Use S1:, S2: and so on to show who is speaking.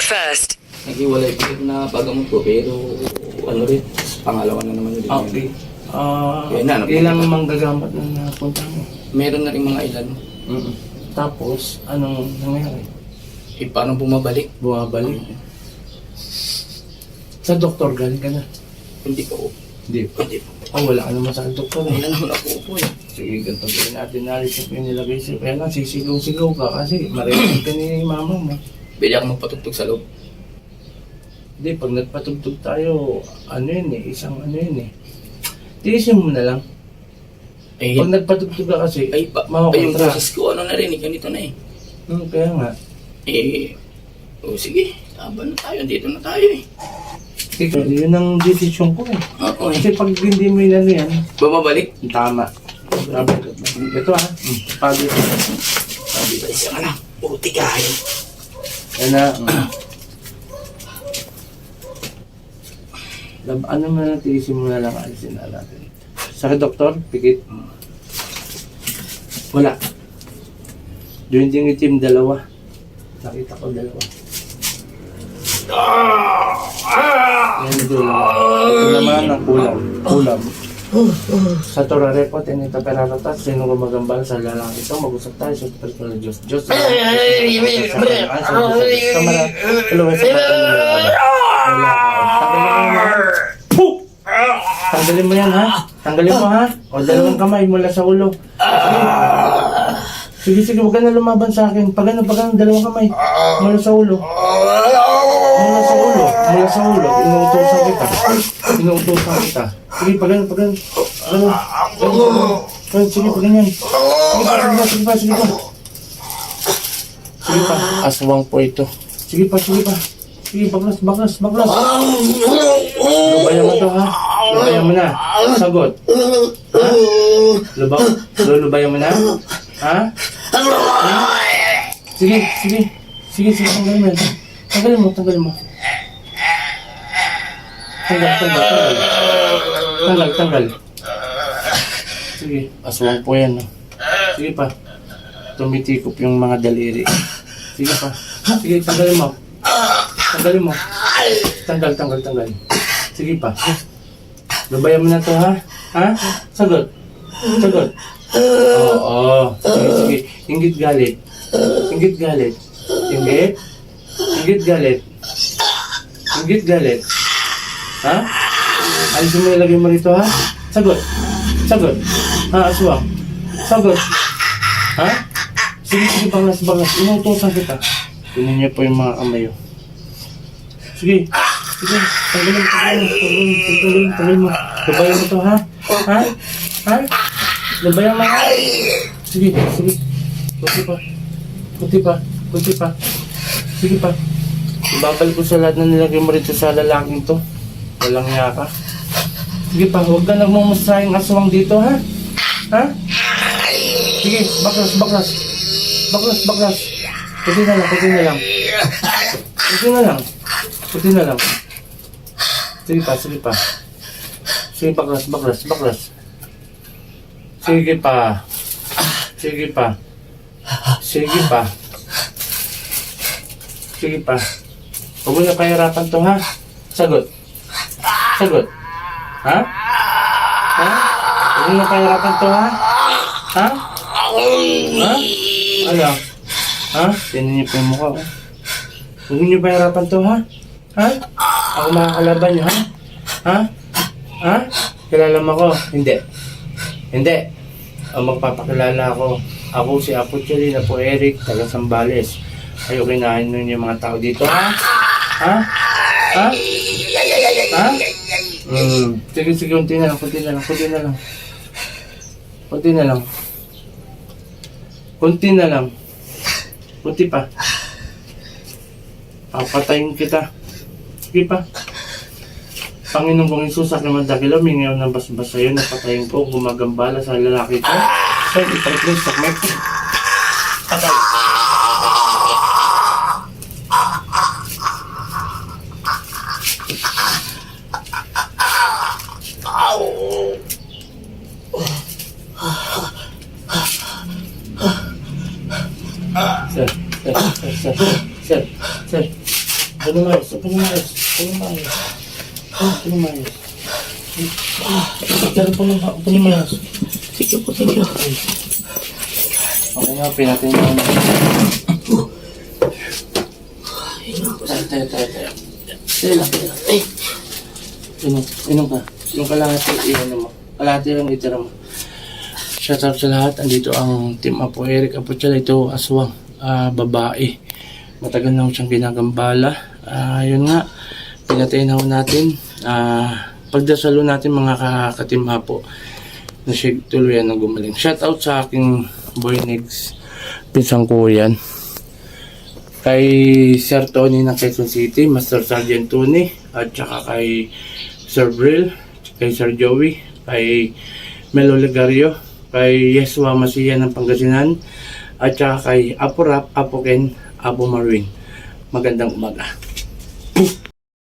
S1: first.
S2: Naghiwalay po na pagamot ko pero ano rin, pangalawa na naman ulit.
S3: Okay. Ah,
S2: Kaya na, ano,
S3: ilang manggagamot na napunta mo?
S2: Meron na rin mga ilan.
S3: Mm Tapos, anong nangyari?
S2: Eh, paano bumabalik?
S3: Bumabalik. Sa doktor, galing ka na.
S2: Hindi ko.
S3: Hindi.
S2: Hindi po.
S3: Oh, wala ka naman sa doktor.
S2: Wala
S3: Eh.
S2: naman ako po eh.
S3: Sige, ganito gawin natin. Narisip yung nilagay siya. Kaya nga, sisigaw-sigaw ka kasi marinig ka ni mama mo.
S2: Bili ako magpatugtog sa loob.
S3: Hindi, pag nagpatugtog tayo, ano yun eh, isang ano yun eh. Tiisin mo na lang.
S2: Eh,
S3: Pag nagpatugtog ka kasi,
S2: ay, ba, ay, yung boses ko, ano na rin, eh, ganito na eh.
S3: hmm, kaya nga.
S2: Eh, oh, sige, laban na tayo, dito na tayo eh.
S3: Sige, yun ang desisyon ko eh.
S2: Oo eh.
S3: Kasi pag hindi mo yun ano yan,
S2: Bumabalik?
S3: tama. Grabe. Ito ah, hmm, pagod.
S2: Sabi ba siya, ano, puti kayo.
S3: Yan na. Lab, ano na tiisin mo na lang alisin na natin. Sa doktor, pikit. Wala. Doon yung team dalawa. Nakita ko dalawa. Yan doon. Ito naman ang kulam. Kulam. Sa Torah Report, and ito peraratas, sino gumagambal sa lalaki ito, mag-usap tayo sa personal Diyos. Diyos, sa. Tanggalin mo yan. Tanggalin ha? Tanggalin mo, ha? O, dalawang kamay mula sa ulo. Sige, sige, huwag ka na lumaban sa akin. Pag ano, pag ano, dalawang kamay. Mula sa ulo. Mula sa ulo. Mula sa ulo. Inuutosan kita. Inuutosan kita. Sige, pag ano, pag ano. Ano. Ano, sige, pag ganyan. Sige pa, sige pa, sige pa, sige pa. Sige pa, aswang po ito. Sige pa, sige pa. Sige, baklas, baklas, baklas. Lubayan mo to, ha? Lubayan mo na. Sagot. Ha? Luba, lulubayan mo na? Ha? Sige, sige. Sige, sige, tanggalin mo yan. Tanggalin mo, tanggalin mo. Tanggal, tanggal, tanggal. Tanggal, tanggal. Sige, aswang po yan. No? Sige pa. Tumitikop yung mga daliri. Sige pa. Sige, tanggalin mo. Tanggalin mo. Tanggal, tanggal, tanggal. Sige pa. Lubayan mo na to, ha? Ha? Sagot. Sagot. Oo. Oh, Sige, sige. Galit. Ingit galit. Ingit. Ingit galit. Ingit galit. Ha? Alisin mo ilagay mo rito, ha? Sagot. Sagot. Ha, aswang. Sagot. Ha? Sige, sige, bangas, bangas. Inuutosan kita. Tingnan niyo po yung mga kamay, oh. Sige. Sige. Tanggalin, tanggalin, tanggalin, tanggalin, mo. Lubayan mo to, ha? Ha? Ha? Lubayan mo. Sige, sige. Kunti pa. Kunti pa. Kunti pa. Sige pa. Ibabalik ko sa lahat na nilagay mo rito sa lalaking to. Walang niya ka. Sige pa, huwag ka nagmumusayang aswang dito, ha? Ha? Sige, baklas, baklas. Baklas, baklas. Kunti na lang, kunti na lang. Kunti na lang. Kunti na lang. Sige pa, sige pa. Sige, baklas, baklas, baklas. Sige pa. Sige pa. Sige pa. Sige pa. Huwag mo na pahirapan to, ha? Sagot. Sagot. Ha? Ha? Huwag mo na pahirapan to, ha? Ha? Ha? Ano? Ha? Tinan niyo po yung mukha, oh. Huwag niyo pahirapan to, ha? Ha? Ako makakalaban niyo, ha? Ha? Ha? Kilala mo ko? Hindi. Hindi. Ang magpapakilala ako. Ako si Apo Chili na po Eric, taga Sambales. Kayo kinain nun yung mga tao dito, ha? Ha? Ha? Ha? Hmm. Sige, sige, kunti na lang, kunti na lang, kunti na lang. Kunti na lang. Kunti na lang. Kunti pa. Papatayin kita. Sige pa. Panginoon kong Isus, sa naman dakila, mingaw ng basbas sa'yo, napatayin ko, gumagambala sa lalaki ko. Sir, ipag-close sa mic. Patay. Sir, sir, sir, sir, sir, sir. Ano mais? Ano mais? Ano mais? Ah, ano mais? Ah, pero pa naman, ano mais?
S2: Sige po, sige.
S3: Okay nga, pinatin mo na. Tayo, tayo, tayo, tayo. Tayo lang, tayo lang. Ay! Inom, ka. Yung kalahati, iyan mo. Kalahati lang itira mo. Shout out sa lahat. Andito ang Team Apo Eric Apo Chala. Ito aswang ah, babae. Matagal na siyang ginagambala. Ah, yun nga. Pinatay na natin. Ah, pagdasalo natin mga ka- ka-Team Apo na siya tuluyan na gumaling. Shout out sa aking boy Negs. Pinsang ko yan. Kay Sir Tony ng Quezon City, Master Sergeant Tony, at saka kay Sir Brill, kay Sir Joey, kay Melo Legario, kay Yeswa Masiya ng Pangasinan, at saka kay Apo Rap, Apo Ken, Apo Marwin. Magandang umaga.